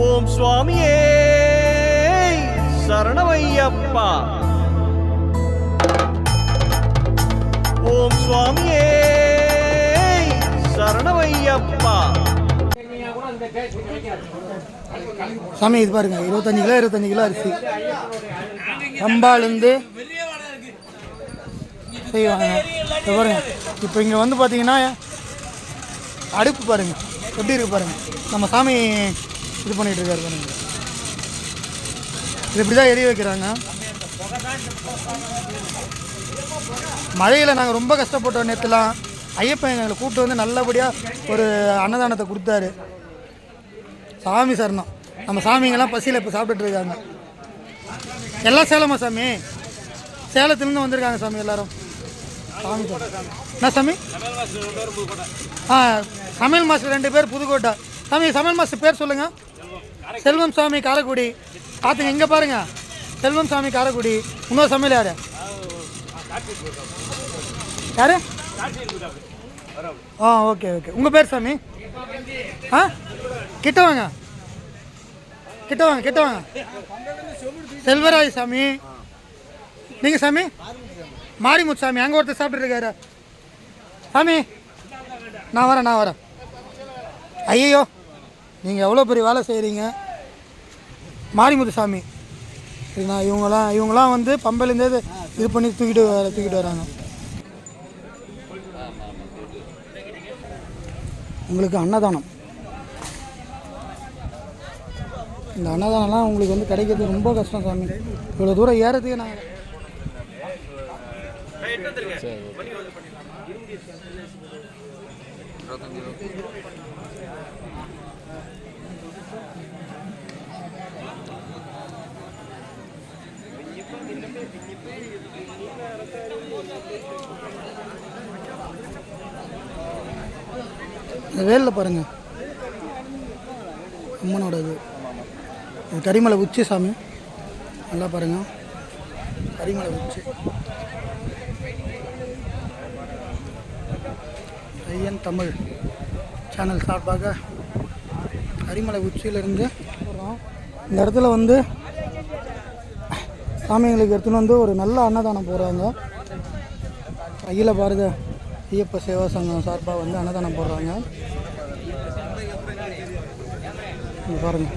ஓம் சுவாமியே சரணமையப்பா. ஓம் சுவாமியே சரணமையப்பா. சாமி இது பாருங்க இருபத்தஞ்சு கிலோ இருபத்தஞ்சு கிலோ அரிசி. கம்பாலேருந்து செய்வாங்க. இப்போ பாருங்க இப்போ இங்கே வந்து பார்த்தீங்கன்னா அடுப்பு பாருங்க. எப்படி இருக்கு பாருங்கள் நம்ம சாமி இது பண்ணிட்டு இருக்காரு பாருங்க. இது இப்படி தான் எரிய வைக்கிறாங்க. மழையில் நாங்கள் ரொம்ப கஷ்டப்பட்டோம் நேற்றுலாம் ஐயப்பன் எங்களை கூப்பிட்டு வந்து நல்லபடியாக ஒரு அன்னதானத்தை கொடுத்தாரு. சாமி சரணம். நம்ம சாமிங்கெல்லாம் பசியில் இப்போ சாப்பிட்டுட்டு இருக்காங்க. எல்லாம் சேலமா சாமி? சேலத்துலேருந்து வந்திருக்காங்க சாமி எல்லாரும். சாமி. என்ன சாமி? ஆ சமையல் மாஸ்டர் ரெண்டு பேர் புதுக்கோட்டை. சாமி சமையல் மாஸ்டர் பேர் சொல்லுங்க. செல்வம் சாமி காரைக்குடி. பார்த்துங்க இங்கே பாருங்க. செல்வம் சாமி காரைக்குடி. இன்னொரு சமையல் யாரு? யாரு? ஆ ஓகே ஓகே. உங்கள் பேர் சாமி? ஆ? கிட்ட வாங்க. கிட்ட வாங்க கிட்ட வாங்க. செல்வராஜ் சாமி. நீங்கள் சாமி? மாரிமுத்து சாமி. அங்கே ஒருத்தர் சாப்பிட்டுருக்காரு சாமி நான் வரேன் நான் வரேன். ஐயோ நீங்கள் எவ்வளோ பெரிய வேலை செய்கிறீங்க மாரிமுத்து சாமி சரிண்ணா இவங்களாம் இவங்களாம் வந்து பம்பையிலேருந்து இது பண்ணி தூக்கிட்டு வர தூக்கிட்டு வராங்க. உங்களுக்கு அன்னதானம். இந்த அன்னதானம்லாம் உங்களுக்கு வந்து கிடைக்கிறது ரொம்ப கஷ்டம் சாமி. இவ்வளோ தூரம் ஏறதுக்கு நாங்கள் சரி வேலில் பாருங்க. அம்மனோட இது இது கரிமலை உச்சி சாமி. நல்லா பாருங்க. கரிமலை உச்சி. ஐயன் தமிழ் சேனல் சார்பாக அடிமலை உச்சியிலிருந்து போகிறோம் இந்த இடத்துல வந்து சாமிங்களுக்கு எடுத்துன்னு வந்து ஒரு நல்ல அன்னதானம் போடுறாங்க. அகில பாரத ஐயப்ப சேவா சங்கம் சார்பாக வந்து அன்னதானம் போடுறாங்க. பாருங்க.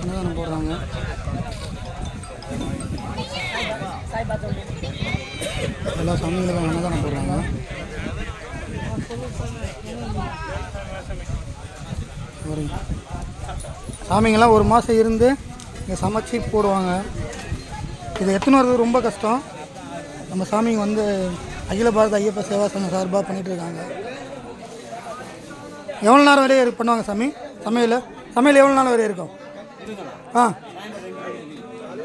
அன்னதானம் போடுறாங்க. எல்லா சாமிங்களுக்கும் அன்னதானம் போடுறாங்க. வருங்க சாமிங்கெல்லாம் ஒரு மாதம் இருந்து இங்கே சமைச்சு போடுவாங்க. இது எத்தனை வர்றது ரொம்ப கஷ்டம். நம்ம சாமிங்க வந்து அகில பாரத ஐயப்ப சேவா சங்கம் சார்பாக பண்ணிகிட்ருக்காங்க இருக்காங்க. எவ்வளோ நேரம் வரையும் பண்ணுவாங்க சாமி? சமையல்? சமையல் எவ்வளோ நாள் வரையும் இருக்கும்? ஆ.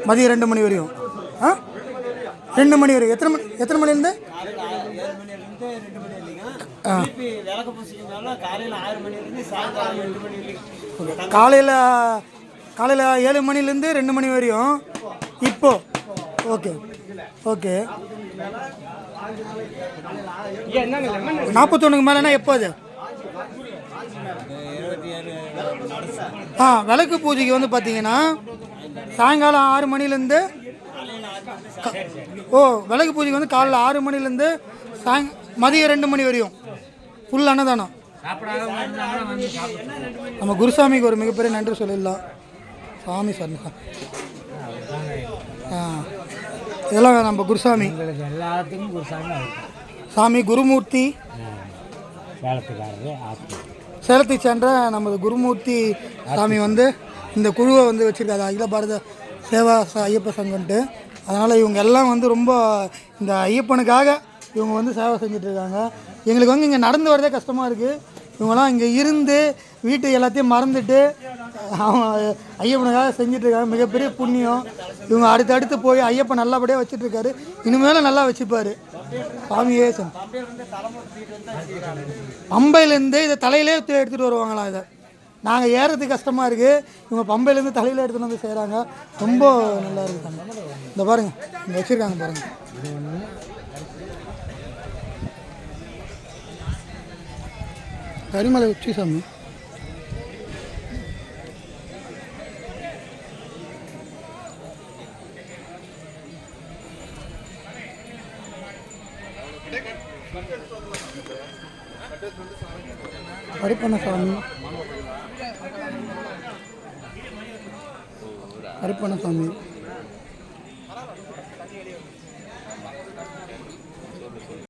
மதியம் ரெண்டு மணி வரையும். ஆ? ரெண்டு மணி வரையும். எத்தனை மணி எத்தனை மணிலேருந்து ஆ. காலையில் காலையில் ஏழு மணிலேருந்து ரெண்டு மணி வரையும். இப்போ. ஓகே. ஓகே. நாற்பத்தொன்னுக்கு மேலேனா எப்போ அது? ஆ விளக்கு பூஜைக்கு வந்து பார்த்தீங்கன்னா சாயங்காலம் ஆறு மணிலேருந்து ஓ விளக்கு பூஜைக்கு வந்து காலைல ஆறு மணிலேருந்து சாயங் மதியம் ரெண்டு மணி வரையும். ஃபுல் அன்னதானம். நம்ம குருசாமிக்கு ஒரு மிகப்பெரிய நன்றி சொல்லிடலாம். சாமி சார் ஆ. இதெல்லாம் நம்ம குருசாமி. எல்லாத்துக்கும் சாமி குருமூர்த்தி. சேலத்தை சென்ற நமது குருமூர்த்தி சாமி வந்து இந்த குழுவை வந்து வச்சுருக்காரு. அகில பாரத சேவா ச- ஐயப்ப சங்கம்ட்டு அதனால் இவங்க எல்லாம் வந்து ரொம்ப இந்த ஐயப்பனுக்காக இவங்க வந்து சேவை செஞ்சிட்ருக்காங்க. எங்களுக்கு வந்து இங்கே நடந்து வரதே கஷ்டமாக இருக்குது இவங்கெல்லாம் இங்கே இருந்து வீட்டு எல்லாத்தையும் மறந்துட்டு அவன் ஐயப்பனுக்காக செஞ்சிட்ருக்காங்க. மிகப்பெரிய புண்ணியம். இவங்க அடுத்து அடுத்து போய் ஐயப்பன் நல்லபடியாக வச்சுட்ருக்காரு. இனிமேலும் நல்லா வச்சுப்பாரு. சாமியே சன் பம்பையிலேருந்து இதை தலையிலே எடுத்துகிட்டு வருவாங்களாம் இதை. நாங்கள் ஏறது கஷ்டமாக இருக்குது இவங்க பம்பையிலேருந்து தலையில் எடுத்துகிட்டு வந்து செய்கிறாங்க ரொம்ப நல்லா இருக்குது இந்த பாருங்க. இங்கே வச்சுருக்காங்க பாருங்கள் கரிமலை உச்சி சாமி கருப்பண்ண சாமி அரிப்பண்ண சாமி